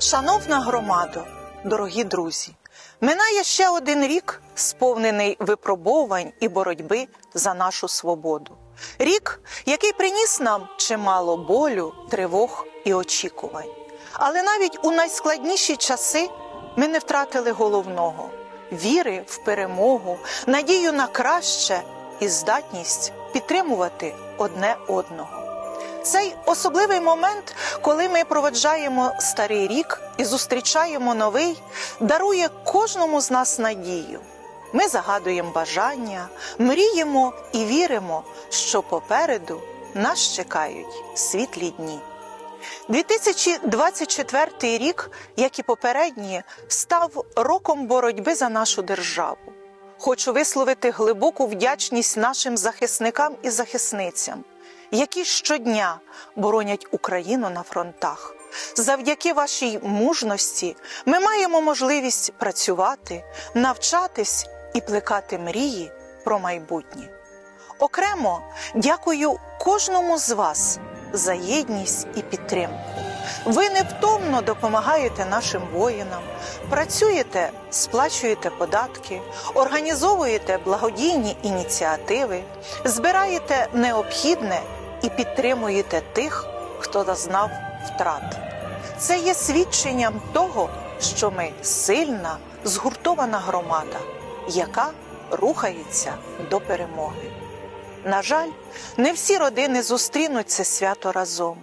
Шановна громадо, дорогі друзі, минає ще один рік, сповнений випробовувань і боротьби за нашу свободу. Рік, який приніс нам чимало болю, тривог і очікувань. Але навіть у найскладніші часи ми не втратили головного віри в перемогу, надію на краще і здатність підтримувати одне одного. Цей особливий момент, коли ми проведжаємо старий рік і зустрічаємо новий, дарує кожному з нас надію. Ми загадуємо бажання, мріємо і віримо, що попереду нас чекають світлі дні. 2024 рік, як і попередні, став роком боротьби за нашу державу. Хочу висловити глибоку вдячність нашим захисникам і захисницям, які щодня боронять Україну на фронтах. Завдяки вашій мужності ми маємо можливість працювати, навчатись і плекати мрії про майбутнє. Окремо дякую кожному з вас за єдність і підтримку. Ви невтомно допомагаєте нашим воїнам, працюєте, сплачуєте податки, організовуєте благодійні ініціативи, збираєте необхідне і підтримуєте тих, хто зазнав втрат. Це є свідченням того, що ми сильна, згуртована громада, яка рухається до перемоги. На жаль, не всі родини зустрінуть це свято разом.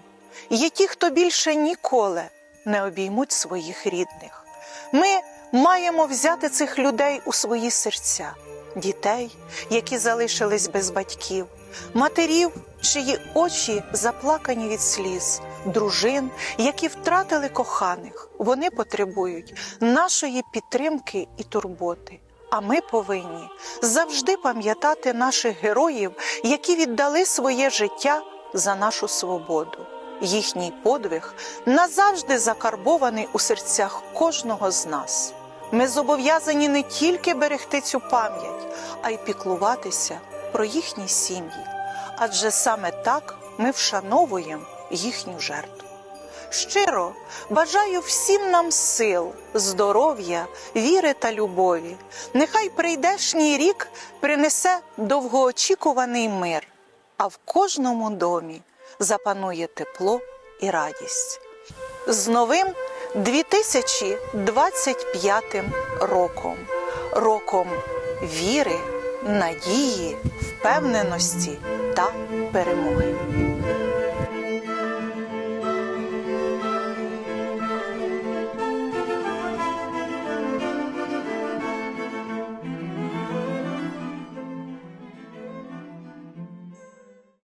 Є ті, хто більше ніколи не обіймуть своїх рідних. Ми маємо взяти цих людей у свої серця, дітей, які залишились без батьків, матерів, чиї очі заплакані від сліз, дружин, які втратили коханих. Вони потребують нашої підтримки і турботи. А ми повинні завжди пам'ятати наших героїв, які віддали своє життя за нашу свободу. Їхній подвиг назавжди закарбований у серцях кожного з нас. Ми зобов'язані не тільки берегти цю пам'ять, а й піклуватися про їхні сім'ї. Адже саме так ми вшановуємо їхню жертву. Щиро бажаю всім нам сил, здоров'я, віри та любові. Нехай прийдешній рік принесе довгоочікуваний мир, а в кожному домі запанує тепло і радість. З новим 2025 роком, роком віри, надії, впевненості та перемоги.